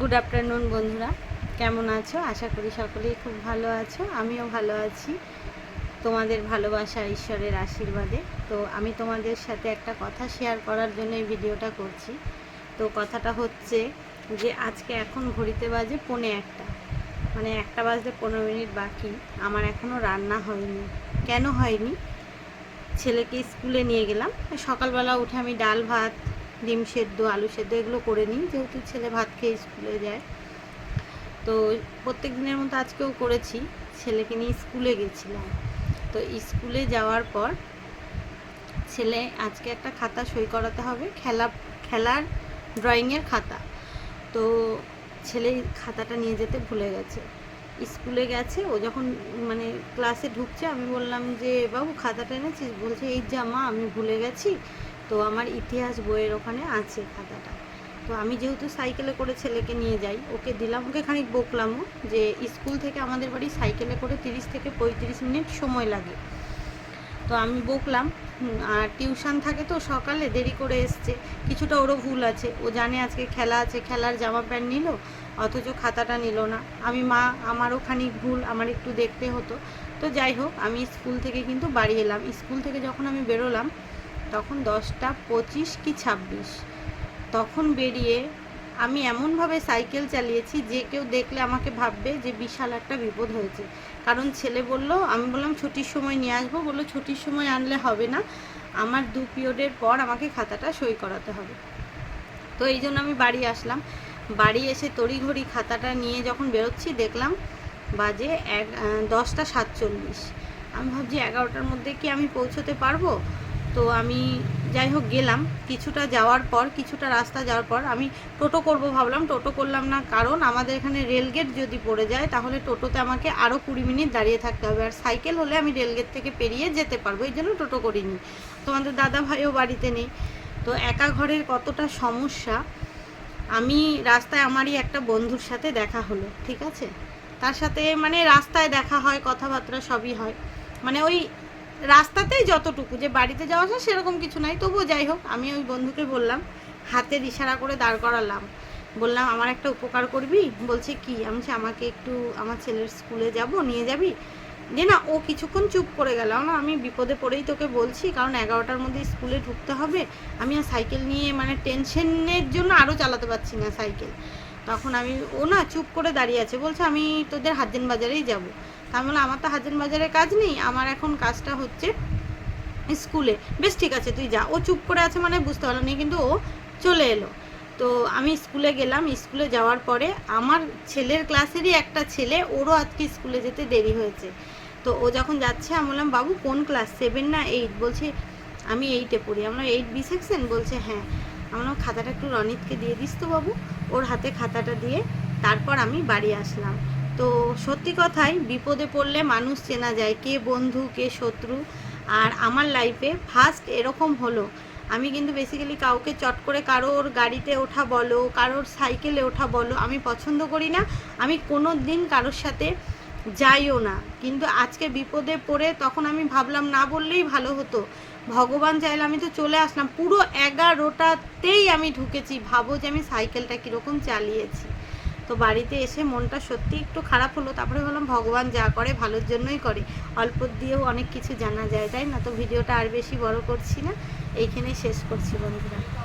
Good afternoon বন্ধুরা। কেমন আছো? আশা করি সকলেই খুব ভালো আছো। আমিও ভালো আছি। তোমাদের ভালোবাসা, ঈশ্বরের আশীর্বাদে। তো আমি তোমাদের সাথে একটা কথা শেয়ার করার জন্য এই ভিডিওটা করছি। তো কথাটা হচ্ছে যে, আজকে এখন ঘড়িতে বাজে পনে একটা। মানে একটা বাজতে পনেরো মিনিট বাকি। আমার এখনও রান্না হয়নি। কেন হয়নি? ছেলেকে স্কুলে নিয়ে গেলাম। সকালবেলা উঠে আমি ডাল ভাত ডিম সেদ্ধ, আলু সেদ্ধ এগুলো করে নিই, যেহেতু ছেলে ভাত খেয়ে স্কুলে যায়। তো প্রত্যেক দিনের মতো আজকেও করেছি, ছেলেকে নিয়ে স্কুলে গেছিলাম। তো স্কুলে যাওয়ার পর ছেলে, আজকে একটা খাতা সই করাতে হবে, খেলা, খেলার ড্রয়িংয়ের খাতা। তো ছেলে খাতাটা নিয়ে যেতে ভুলে গেছে। স্কুলে গেছে, ও যখন মানে ক্লাসে ঢুকছে, আমি বললাম যে, বাবু, খাতাটা এনেছিস? বলছে, এই জামা আমি ভুলে গেছি। তো আমার ইতিহাস বইয়ের ওখানে আছে খাতাটা। তো আমি যেহেতু সাইকেলে করে ছেলেকে নিয়ে যাই, ওকে দিলাম, ওকে খানিক বকলামও যে স্কুল থেকে আমাদের বাড়ি সাইকেলে করে তিরিশ থেকে পঁয়ত্রিশ মিনিট সময় লাগে। তো আমি বকলাম আর টিউশন থাকে তো সকালে দেরি করে এসছে, কিছুটা ওরও ভুল আছে। ও জানে আজকে খেলা আছে, খেলার জামা প্যান্ট নিল, অথচ খাতাটা নিল না। আমি মা, আমারও খানিক ভুল, আমার একটু দেখতে হতো। তো যাই হোক, আমি স্কুল থেকে কিন্তু বাড়ি এলাম। স্কুল থেকে যখন আমি বেরোলাম তখন দশটা পঁচিশ কি ছাব্বিশ। তখন বেরিয়ে আমি এমনভাবে সাইকেল চালিয়েছি, যে কেউ দেখলে আমাকে ভাববে যে বিশাল একটা বিপদ হয়েছে। কারণ ছেলে বলল, আমি বললাম ছুটির সময় নিয়ে আসব। বলল, ছুটির সময় আনলে হবে না। আমার দু পিরিয়ডের পর আমাকে খাতাটা সই করাতে হবে। তো এই জন্য আমি বাড়ি আসলাম। বাড়ি এসে তড়িঘড়ি খাতাটা নিয়ে যখন বেরোচ্ছি, দেখলাম বাজে এক দশটা সাতচল্লিশ। আমি ভাবছি এগারোটার মধ্যে কি আমি পৌঁছতে পারব? তো আমি যাই হোক গেলাম। কিছুটা যাওয়ার পর, কিছুটা রাস্তা যাওয়ার পর আমি টোটো করব ভাবলাম। টোটো করলাম না কারণ আমাদের এখানে রেলগেট যদি পড়ে যায় তাহলে টোটোতে আমাকে আরও কুড়ি মিনিট দাঁড়িয়ে থাকতে হবে। আর সাইকেল হলে আমি রেলগেট থেকে পেরিয়ে যেতে পারব, এই জন্য টোটো করিনি। তোমাদের দাদা ভাইও বাড়িতে নেই। তো একা ঘরের কতটা সমস্যা, আমি রাস্তায় আমারই একটা বন্ধুর সাথে দেখা হলো, ঠিক আছে? তার সাথে মানে রাস্তায় দেখা হয়, কথাবার্তা সবই হয়। মানে ওই রাস্তাতেই যতটুকু, যে বাড়িতে যাওয়া আসা সেরকম কিছু নাই। তবুও যাই হোক, আমি ওই বন্ধুকে বললাম, হাতের ইশারা করে দাঁড় করালাম। বললাম, আমার একটা উপকার করবি? বলছে, কি? আমি আমাকে একটু আমার ছেলের স্কুলে যাব, নিয়ে যাবি? যে না, ও কিছুক্ষণ চুপ করে গেল। না, আমি বিপদে পড়েই তোকে বলছি, কারণ এগারোটার মধ্যে স্কুলে ঢুকতে হবে। আমি আর সাইকেল নিয়ে মানে টেনশনের জন্য আরও চালাতে পারছি না সাইকেল। তখন আমি, ও না চুপ করে দাঁড়িয়ে আছে, বলছে আমি তোদের হাজেন বাজারেই যাব। তা আমি বললাম, আমার তো হাজেন বাজারে কাজ নেই, আমার এখন কাজটা হচ্ছে স্কুলে। বেশ ঠিক আছে, তুই যা। ও চুপ করে আছে মানে বুঝতে পারল না, কিন্তু ও চলে এলো। তো আমি স্কুলে গেলাম, স্কুলে যাওয়ার পরে আমার ছেলের ক্লাসেরই একটা ছেলে, ওরও আজকে স্কুলে যেতে দেরি হয়েছে। তো ও যখন যাচ্ছে, আমি বললাম, বাবু, কোন ক্লাস? সেভেন না এইট বলছে, আমি এইটে পড়ি। আমরা এইট বি সেকশন বলছে হ্যাঁ। আমার খাতাটা একটু রনিতকে দিয়ে দিস তো বাবু। ওর হাতে খাতাটা দিয়ে তারপর আমি বাড়ি আসলাম। তো সত্যি কথাই বিপদে পড়লে মানুষ চেনা যায় কে বন্ধু, কে শত্রু। আর আমার লাইফে ফার্স্ট এরকম হলো। আমি কিন্তু বেসিক্যালি কাউকে চট করে কারোর গাড়িতে ওঠা বলো, কারোর সাইকেলে ওঠা বলো, আমি পছন্দ করি না। আমি কোনো দিন কারোর সাথে যাইও না। কিন্তু আজকে বিপদে পড়ে তখন আমি ভাবলাম, না বললেই ভালো হতো। ভগবান চাইলে আমি তো চলে আসলাম। পুরো এগারোটাতেই আমি ঢুকেছি। ভাবো যে আমি সাইকেলটা কীরকম চালিয়েছি। তো বাড়িতে এসে মনটা সত্যি একটু খারাপ হলো। তারপরে বললাম ভগবান যা করে ভালোর জন্যই করে। অল্প দিয়েও অনেক কিছু জানা যায়, তাই না? তো ভিডিওটা আর বেশি বড় করছি না। এইখানেই শেষ করছি বন্ধুরা।